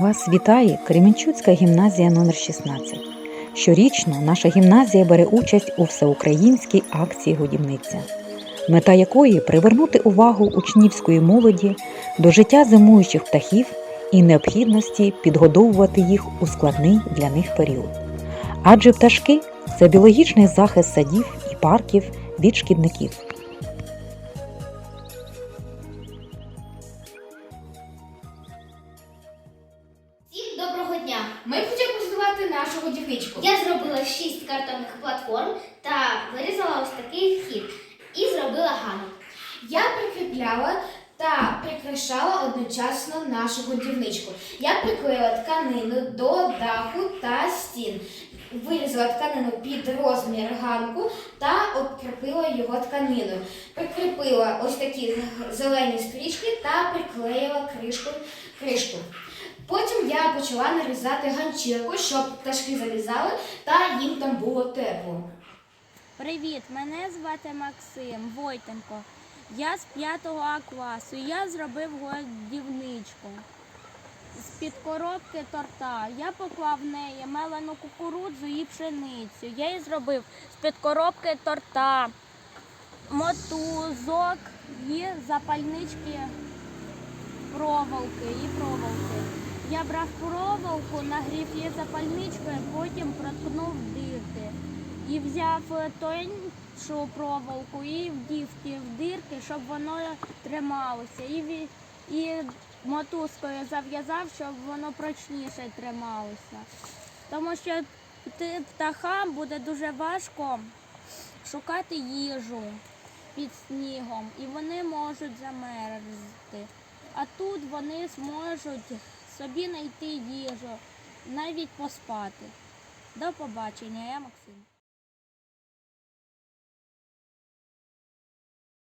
Вас вітає Кременчуцька гімназія номер 16 Щорічно наша гімназія бере участь у всеукраїнській акції Годівниця, мета якої привернути увагу учнівської молоді до життя зимуючих птахів і необхідності підгодовувати їх у складний для них період. Адже пташки це біологічний захист садів і парків від шкідників. Ми хочемо презентувати нашу годівничку. Я зробила шість картонних платформ та вирізала ось такий вхід і зробила ганок. Я прикріпляла та прикрашала одночасно нашу годівничку. Я приклеїла тканину до даху та стін. Вирізала тканину під розмір ганку та обкріпила його тканиною. Прикріпила ось такі зелені стрічки та приклеїла кришку. кришку. Потім я почала нарізати ганчірку, щоб пташки залізали та їм там було тепло. Привіт, мене звати Максим Войтенко. Я з 5 А класу. Я зробив годівничку. З-під коробки торта. Я поклав в неї мелену кукурудзу і пшеницю. Я її зробив з-під коробки торта, мотузок і запальнички проволоки і проволоки. Я брав проволоку, нагрів її запальничкою, потім проткнув дирки. І взяв е, тоншу проволоку і вдів ті в дирки, щоб воно трималося. І, і мотузкою зав'язав, щоб воно прочніше трималося. Тому що птахам буде дуже важко шукати їжу під снігом, і вони можуть замерзти. А тут вони зможуть собі знайти їжу, навіть поспати. До побачення, я Максим.